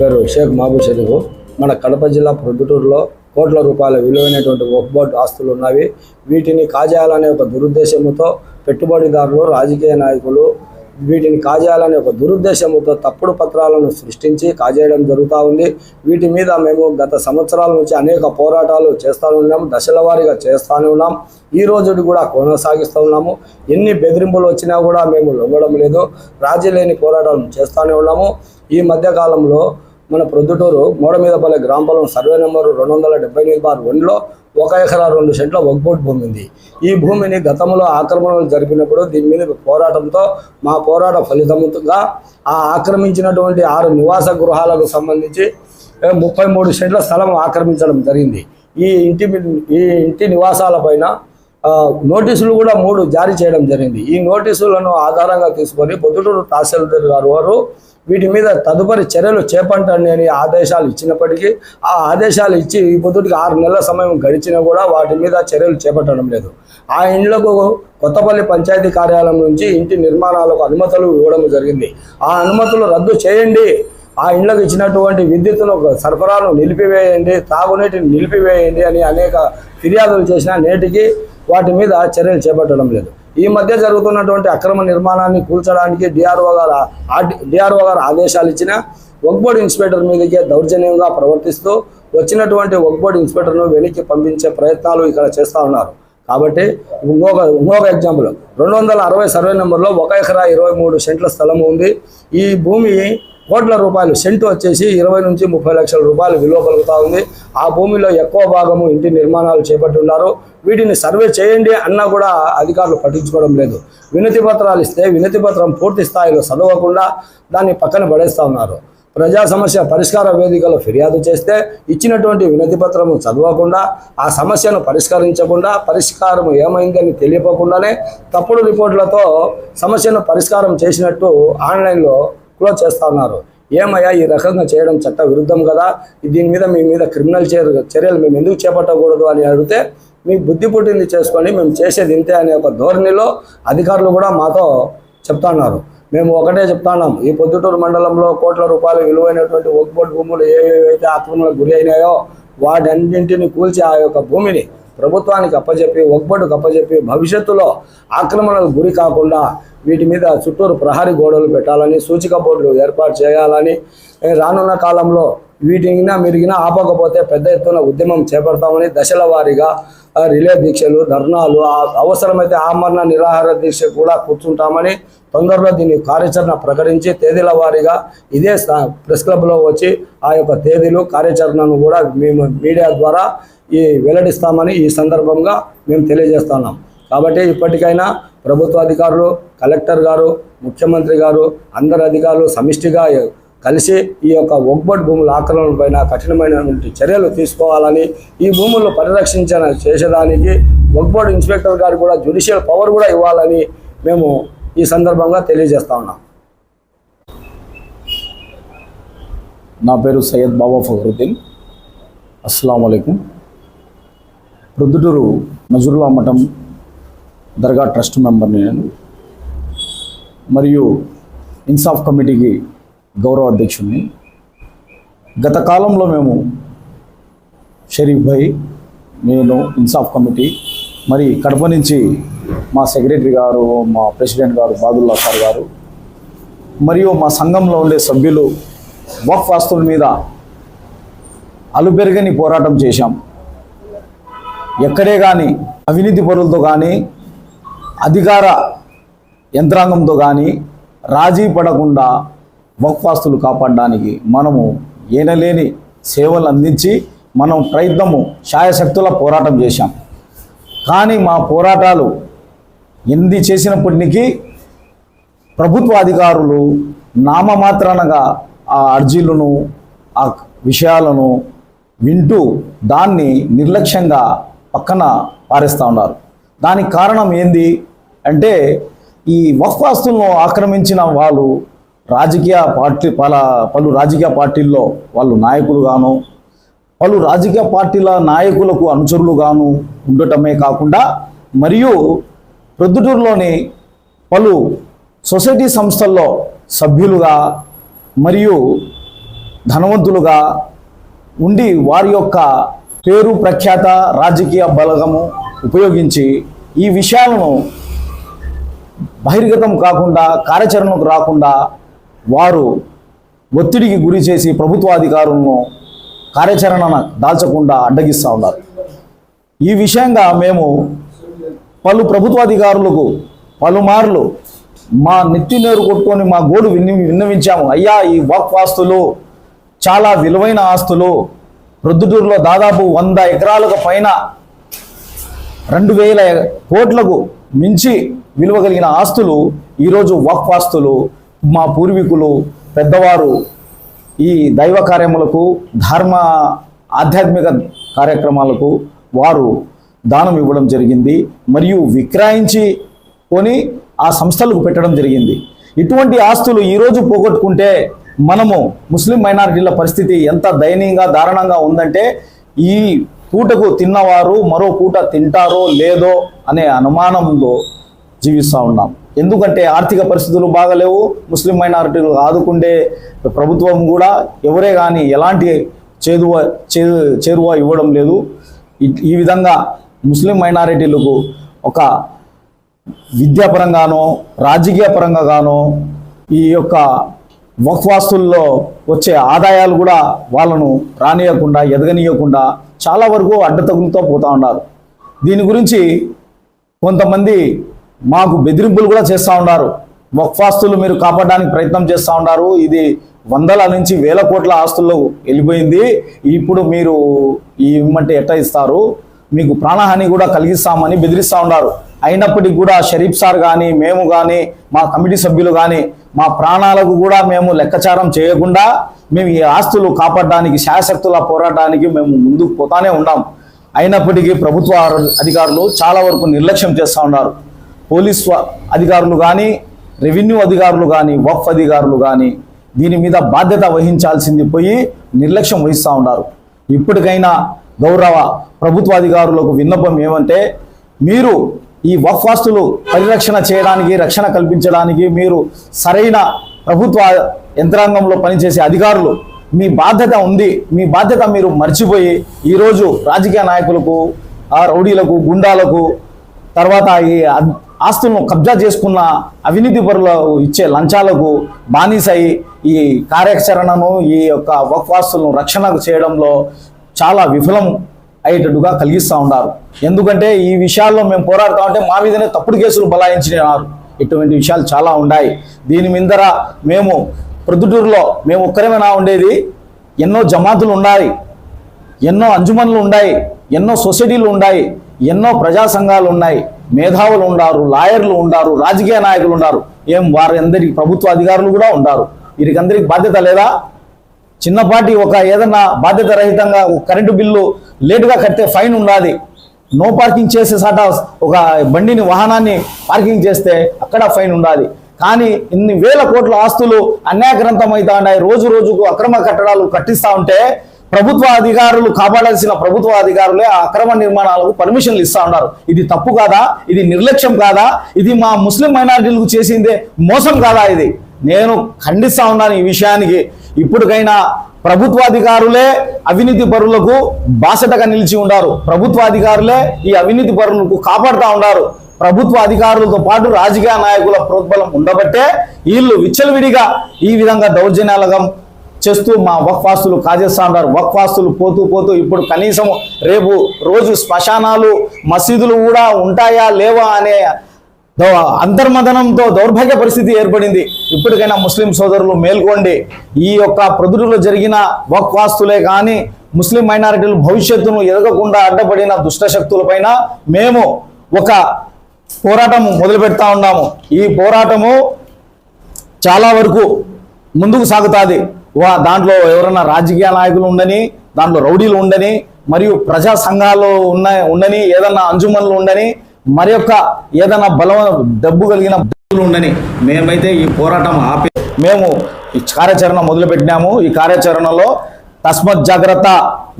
పేరు షేక్ మహబూబ్ షరీఫ్. మన కడప జిల్లా ప్రొద్దుటూరులో కోట్ల రూపాయల విలువైనటువంటి వక్ఫ్ ఆస్తులు ఉన్నవి. వీటిని కాజేయాలనే ఒక దురుద్దేశంతో పెట్టుబడిదారులు రాజకీయ నాయకులు వీటిని కాజేయాలనే ఒక దురుద్దేశంతో తప్పుడు పత్రాలను సృష్టించి కాజేయడం జరుగుతూ ఉంది. వీటి మీద మేము గత సంవత్సరాల నుంచి అనేక పోరాటాలు చేస్తూ ఉన్నాము దశల వారీగా చేస్తూనే ఉన్నాం. ఈ రోజు కూడా కొనసాగిస్తూ ఉన్నాము. ఎన్ని బెదిరింపులు వచ్చినా కూడా మేము లొంగడం లేదు. రాజీ లేని పోరాటాలు చేస్తూనే ఉన్నాము. ఈ మధ్యకాలంలో మన ప్రొద్దుటూరు మూడమీదపల్లి గ్రామ పొలం సర్వే నెంబరు రెండు వందల డెబ్బై ఎనిమిది బార్ వన్లో ఒక ఎకరా రెండు సెంట్ల వగ్బోట్ భూమి ఉంది. ఈ భూమిని గతంలో ఆక్రమణలు జరిపినప్పుడు దీని మీద పోరాటంతో మా పోరాట ఫలితంగా ఆ ఆక్రమించినటువంటి ఆరు నివాస గృహాలకు సంబంధించి ముప్పై మూడు సెంట్ల స్థలం ఆక్రమించడం జరిగింది. ఈ ఇంటి ఈ ఇంటి నివాసాలపైన నోటీసులు కూడా మూడు జారీ చేయడం జరిగింది. ఈ నోటీసులను ఆధారంగా తీసుకొని పొద్దుటూరు తహసీల్దార్ గారు వారు వీటి మీద తదుపరి చర్యలు చేపట్టండి అని ఆదేశాలు ఇచ్చినప్పటికీ ఆ ఆదేశాలు ఇచ్చి ఈ పొద్దుటికి ఆరు నెలల సమయం గడిచినా కూడా వాటి మీద చర్యలు చేపట్టడం లేదు. ఆ ఇండ్లకు కొత్తపల్లి పంచాయతీ కార్యాలయం నుంచి ఇంటి నిర్మాణాలకు అనుమతులు ఇవ్వడం జరిగింది. ఆ అనుమతులు రద్దు చేయండి. ఆ ఇండ్లకు ఇచ్చినటువంటి విద్యుత్తును సరఫరాను నిలిపివేయండి తాగునీటిని నిలిపివేయండి అని అనేక ఫిర్యాదులు చేసినా నేటికి వాటి మీద చర్యలు చేపట్టడం లేదు. ఈ మధ్య జరుగుతున్నటువంటి అక్రమ నిర్మాణాన్ని కూల్చడానికి డిఆర్ఓ గారు డిఆర్ఓ గారు ఆదేశాలు ఇచ్చిన వక్బోర్డ్ ఇన్స్పెక్టర్ మీదకే దౌర్జన్యంగా ప్రవర్తిస్తూ వచ్చినటువంటి వగ్బోర్డ్ ఇన్స్పెక్టర్ను వెనక్కి పంపించే ప్రయత్నాలు ఇక్కడ చేస్తూ ఉన్నారు. కాబట్టి ఇంకొక ఇంకొక ఎగ్జాంపుల్. రెండు వందల అరవై సర్వే నెంబర్లో ఒక ఎకరా ఇరవై మూడు సెంట్ల స్థలం ఉంది. ఈ భూమి కోట్ల రూపాయలు సెంటు వచ్చేసి ఇరవై నుంచి ముప్పై లక్షల రూపాయలు విలువ కలుగుతూ ఉంది. ఆ భూమిలో ఎక్కువ భాగము ఇంటి నిర్మాణాలు చేపట్టి ఉన్నారు వీటిని సర్వే చేయండి అన్నా కూడా అధికారులు పట్టించుకోవడం లేదు. వినతి పత్రాలు ఇస్తే వినతి పత్రం పూర్తి స్థాయిలో చదవకుండా దాన్ని పక్కన పడేస్తూ ఉన్నారు. ప్రజా సమస్య పరిష్కార వేదికలో ఫిర్యాదు చేస్తే ఇచ్చినటువంటి వినతి పత్రము చదవకుండా ఆ సమస్యను పరిష్కరించకుండా పరిష్కారం ఏమైందని తెలియకుండానే తప్పుడు రిపోర్టులతో సమస్యను పరిష్కారం చేసినట్టు ఆన్లైన్లో క్లోజ్ చేస్తా ఉన్నారు. ఏమయ్యా ఈ రకంగా చేయడం చట్ట విరుద్ధం కదా? దీని మీద మీ మీద క్రిమినల్ చర్యలు మేము ఎందుకు చేపట్టకూడదు అని అడిగితే మీ బుద్ధి పుట్టింది చేసుకొని మేము చేసేది ఇంతే అనే ఒక ధోరణిలో అధికారులు కూడా మాతో చెప్తున్నారు మేము ఒకటే చెప్తున్నాం ఈ పొద్దుటూరు మండలంలో కోట్ల రూపాయలు విలువైనటువంటి ఒక్బోట్ భూములు ఏవైతే ఆక్రమణకు గురి అయినాయో వాటన్నింటిని కూల్చి ఆ యొక్క భూమిని ప్రభుత్వానికి అప్పజెప్పి ఒక్బొట్టుకు అప్పజెప్పి భవిష్యత్తులో ఆక్రమణకు గురి కాకుండా వీటి మీద చుట్టూరు ప్రహరీ గోడలు పెట్టాలని సూచిక బోర్డులు ఏర్పాటు చేయాలని రానున్న కాలంలో వీటిని మెరిగినా ఆపకపోతే పెద్ద ఎత్తున ఉద్యమం చేపడతామని దశల వారీగా రిలే దీక్షలు ధర్నాలు అవసరమైతే ఆమరణ నిరాహార దీక్ష కూడా కూర్చుంటామని తొందరలో దీని కార్యాచరణ ప్రకటించి తేదీల వారీగా ఇదే ప్రెస్ క్లబ్లో వచ్చి ఆ యొక్క తేదీలు కార్యాచరణను కూడా మేము మీడియా ద్వారా ఈ వెల్లడిస్తామని ఈ సందర్భంగా మేము తెలియజేస్తున్నాం. కాబట్టి ఇప్పటికైనా ప్రభుత్వ అధికారులు కలెక్టర్ గారు ముఖ్యమంత్రి గారు అందరు అధికారులు సమిష్టిగా కలిసి ఈ యొక్క ఒగ్బట్ భూముల ఆక్రమణ పైన కఠినమైనటువంటి చర్యలు తీసుకోవాలని ఈ భూములను పరిరక్షించిన చేసేదానికి ఒగ్బోర్డ్ ఇన్స్పెక్టర్ గారు కూడా జ్యుడిషియల్ పవర్ కూడా ఇవ్వాలని మేము ఈ సందర్భంగా తెలియజేస్తా ఉన్నాం. నా పేరు సయ్యద్ బాబా ఫఖరుద్దీన్ అస్సలం అయికం ప్రొద్దుటూరు నజరులా మఠం దర్గా ట్రస్ట్ మెంబర్ని నేను మరియు ఇన్సాఫ్ కమిటీకి గౌరవ అధ్యక్షుడిని. గత కాలంలో మేము షరీఫ్ భాయ్ నేను ఇన్సాఫ్ కమిటీ మరి కడప నుంచి మా సెక్రటరీ గారు మా ప్రెసిడెంట్ గారు బాదుల్లా సార్ గారు మరియు మా సంఘంలో ఉండే సభ్యులు వక్ఫ్ ఆస్తుల మీద అలుపెరగని పోరాటం చేశాం. ఎక్కడే కానీ అవినీతి పరులతో కానీ అధికార యంత్రాంగంతో కానీ రాజీ పడకుండా వక్ఫ్ కాపాడడానికి మనము ఏనలేని సేవలు అందించి మనం ప్రయత్నము శాయశక్తుల పోరాటం చేశాం. కానీ మా పోరాటాలు ఎన్ని చేసినప్పటికీ ప్రభుత్వ అధికారులు నామమాత్రానగా ఆ అర్జీలను ఆ విషయాలను వింటూ దాన్ని నిర్లక్ష్యంగా పక్కన పారేస్తూ ఉన్నారు. దానికి కారణం ఏంది అంటే ఈ వక్ఫ్ ఆస్తులను ఆక్రమించిన వాళ్ళు రాజకీయ పార్టీ పల పలు రాజకీయ పార్టీల్లో వాళ్ళు నాయకులుగాను పలు రాజకీయ పార్టీల నాయకులకు అనుచరులుగాను ఉండటమే కాకుండా మరియు ప్రొద్దుటూరులోని పలు సొసైటీ సంస్థల్లో సభ్యులుగా మరియు ధనవంతులుగా ఉండి వారి యొక్క పేరు ప్రఖ్యాత రాజకీయ బలగము ఉపయోగించి ఈ విషయాలను బహిర్గతం కాకుండా కార్యాచరణకు రాకుండా వారు ఒత్తిడికి గురి చేసి ప్రభుత్వాధికారులను కార్యాచరణ దాల్చకుండా అడ్డగిస్తూ ఉన్నారు. ఈ విషయంగా మేము పలు ప్రభుత్వాధికారులకు పలుమార్లు మా నెత్తి నేరు కొట్టుకొని మా గోడు విన్ని విన్నవించాము. అయ్యా ఈ వక్ఫ్ ఆస్తులు చాలా విలువైన ఆస్తులు. ప్రొద్దుటూరులో దాదాపు వంద ఎకరాలకు పైన రెండు వేల కోట్లకు మించి విలువ కలిగిన ఆస్తులు ఈరోజు వక్ఫ్ ఆస్తులు మా పూర్వీకులు పెద్దవారు ఈ దైవ కార్యములకు ధర్మ ఆధ్యాత్మిక కార్యక్రమాలకు వారు దానం ఇవ్వడం జరిగింది మరియు విక్రయించి కొని ఆ సంస్థలకు పెట్టడం జరిగింది. ఇటువంటి ఆస్తులు ఈరోజు పోగొట్టుకుంటే మనము ముస్లిం మైనారిటీల పరిస్థితి ఎంత దయనీయంగా దారుణంగా ఉందంటే ఈ పూటకు తిన్నవారు మరో పూట తింటారో లేదో అనే అనుమానంలో జీవిస్తూ ఉన్నాం. ఎందుకంటే ఆర్థిక పరిస్థితులు బాగలేవు ముస్లిం మైనారిటీలు ఆదుకుండే ప్రభుత్వం కూడా ఎవరే కానీ ఎలాంటి చేదువ చే చేరువ ఇవ్వడం లేదు. ఈ- ఈ విధంగా ముస్లిం మైనారిటీలకు ఒక విద్యాపరంగానో రాజకీయ పరంగా గానో ఈ యొక్క వక్వాస్తుల్లో వచ్చే ఆదాయాలు కూడా వాళ్ళను రానియకుండా ఎదగనీయకుండా చాలా వరకు అడ్డతగులతో పోతూ ఉన్నారు. దీని గురించి కొంతమంది మాకు బెదిరింపులు కూడా చేస్తూ ఉన్నారు. వక్ఫాస్తులు మీరు కాపాడడానికి ప్రయత్నం చేస్తూ ఉన్నారు. ఇది వందల నుంచి వేల కోట్ల ఆస్తుల్లో వెళ్ళిపోయింది. ఇప్పుడు మీరు ఈ ఇమ్మంటే ఎట్ట ఇస్తారు? మీకు ప్రాణహాని కూడా కలిగిస్తామని బెదిరిస్తూ ఉన్నారు. అయినప్పటికీ కూడా షరీఫ్ సార్ కానీ మేము కానీ మా కమిటీ సభ్యులు కానీ మా ప్రాణాలకు కూడా మేము లెక్కచారం చేయకుండా మేము ఈ ఆస్తులు కాపాడడానికి శాశక్తుల పోరాటానికి మేము ముందుకు పోతానే ఉన్నాం. అయినప్పటికీ ప్రభుత్వ అధికారులు చాలా వరకు నిర్లక్ష్యం చేస్తూ ఉన్నారు. పోలీస్ అధికారులు కానీ రెవెన్యూ అధికారులు కానీ వఫ్ అధికారులు కానీ దీని మీద బాధ్యత వహించాల్సింది పోయి నిర్లక్ష్యం వహిస్తూ ఉన్నారు. ఇప్పటికైనా గౌరవ ప్రభుత్వ అధికారులకు విన్నపం ఏమంటే మీరు ఈ వఫ్ వాస్తులు పరిరక్షణ చేయడానికి రక్షణ కల్పించడానికి మీరు సరైన ప్రభుత్వ యంత్రాంగంలో పనిచేసే అధికారులు. మీ బాధ్యత ఉంది. మీ బాధ్యత మీరు మర్చిపోయి ఈరోజు రాజకీయ నాయకులకు ఆ రౌడీలకు గుండాలకు తర్వాత ఈ ఆస్తులను కబ్జా చేసుకున్న అవినీతి పరులకు ఇచ్చే లంచాలకు బానిసై ఈ కార్యాచరణను ఈ యొక్క వక్వాస్తులను రక్షణ చేయడంలో చాలా విఫలం అయ్యేటట్టుగా కలిగిస్తూ ఉన్నారు. ఎందుకంటే ఈ విషయాల్లో మేము పోరాడుతా ఉంటే మా మీదనే తప్పుడు కేసులు బలాయించినారు. ఇటువంటి విషయాలు చాలా ఉన్నాయి. దీని మీదర మేము ప్రొద్దుటూరులో మేము ఒక్కరేమైనా ఉండేది. ఎన్నో జమాతులు ఉన్నాయి. ఎన్నో అంజుమన్లు ఉన్నాయి. ఎన్నో సొసైటీలు ఉన్నాయి. ఎన్నో ప్రజా సంఘాలు ఉన్నాయి. మేధావులు ఉన్నారు లాయర్లు ఉన్నారు రాజకీయ నాయకులు ఉన్నారు. ఏం వారందరికి ప్రభుత్వ అధికారులు కూడా ఉన్నారు. వీరికందరికి బాధ్యత లేదా? చిన్నపాటి ఒక ఏదన్నా బాధ్యత రహితంగా కరెంటు బిల్లు లేటుగా కడితే ఫైన్ ఉన్నది నో పార్కింగ్ చేసే సాట ఒక బండిని వాహనాన్ని పార్కింగ్ చేస్తే అక్కడ ఫైన్ ఉండాలి కానీ ఇన్ని వేల కోట్ల ఆస్తులు అన్యాగ్రంథం అవుతా ఉన్నాయి రోజు రోజుకు అక్రమ కట్టడాలు కట్టిస్తా ఉంటే ప్రభుత్వ అధికారులు కాపాడాల్సిన ప్రభుత్వ అధికారులే ఆ అక్రమ నిర్మాణాలకు పర్మిషన్లు ఇస్తూ ఉన్నారు. ఇది తప్పు కాదా? ఇది నిర్లక్ష్యం కాదా? ఇది మా ముస్లిం మైనారిటీలకు చేసిందే మోసం కాదా ఇది? నేను ఖండిస్తా ఉన్నాను ఈ విషయానికి. ఇప్పటికైనా ప్రభుత్వాధికారులే అవినీతి పరులకు బాసటగా నిలిచి ఉండారు. ప్రభుత్వాధికారులే ఈ అవినీతి పరులకు కాపాడుతూ ఉన్నారు ప్రభుత్వ అధికారులతో పాటు రాజకీయ నాయకుల ప్రోద్బలం ఉండబట్టే వీళ్ళు విచ్చలవిడిగా ఈ విధంగా దౌర్జన్యాలుగా చేస్తూ మా వక్ఫాస్తులు కాజేస్తా ఉన్నారు. వక్ఫాస్తులు పోతూ పోతూ ఇప్పుడు కనీసం రేపు రోజు శ్మశానాలు మసీదులు కూడా ఉంటాయా లేవా అనే అంతర్మదనంతో దౌర్భాగ్య పరిస్థితి ఏర్పడింది. ఇప్పటికైనా ముస్లిం సోదరులు మేల్కోండి. ఈ యొక్క ప్రొద్దుటూరులో జరిగిన వక్వాస్తులే కానీ ముస్లిం మైనారిటీలు భవిష్యత్తును ఎదగకుండా అడ్డపడిన దుష్టశక్తులపైన మేము ఒక పోరాటం మొదలు పెడతా ఉన్నాము. ఈ పోరాటము చాలా వరకు ముందుకు సాగుతుంది. వా దాంట్లో ఎవరైనా రాజకీయ నాయకులు ఉండని దాంట్లో రౌడీలు ఉండని మరియు ప్రజా సంఘాలు ఉన్న ఉండని ఏదన్నా అంజుమన్లు ఉండని మరి యొక్క ఏదైనా బలం డబ్బు కలిగిన ఉండని మేమైతే ఈ పోరాటం ఆపి మేము ఈ కార్యాచరణ మొదలుపెట్టినాము. ఈ కార్యాచరణలో తస్మత్ జాగ్రత్త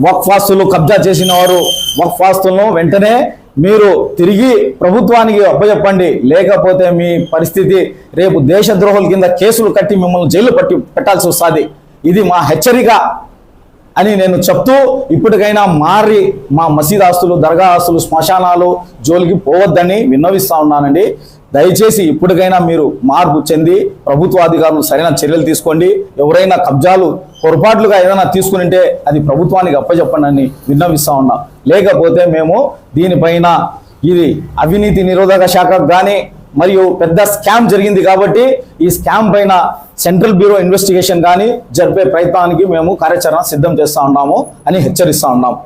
వక్ఫాస్తులు కబ్జా చేసిన వారు వక్ఫాస్తులను వెంటనే మీరు తిరిగి ప్రభుత్వానికి అప్పచెప్పండి లేకపోతే మీ పరిస్థితి రేపు దేశద్రోహుల కింద కేసులు కట్టి మిమ్మల్ని జైలు పట్టి పెట్టాల్సి వస్తుంది. ఇది మా హెచ్చరిక. అని నేను చెప్తూ ఇప్పటికైనా మారి మా మసీద్ ఆస్తులు దర్గా ఆస్తులు శ్మశానాలు జోలికి పోవద్దని విన్నవిస్తా ఉన్నానండి. దయచేసి ఇప్పటికైనా మీరు మార్పు చెంది ప్రభుత్వ అధికారులు సరైన చర్యలు తీసుకోండి. ఎవరైనా కబ్జాలు పొరపాట్లుగా ఏదైనా తీసుకునింటే అది ప్రభుత్వానికి అప్పచెప్పండి అని విన్నవిస్తా ఉన్నా. లేకపోతే మేము దీనిపైన ఇది అవినీతి నిరోధక శాఖకు కానీ మరియు పెద్ద స్కామ్ జరిగింది కాబట్టి ఈ స్కామ్ పైన సెంట్రల్ బ్యూరో ఇన్వెస్టిగేషన్ కానీ జరిపే ప్రయత్నానికి మేము కార్యాచరణ సిద్ధం చేస్తా ఉన్నాము అని హెచ్చరిస్తూ ఉన్నాము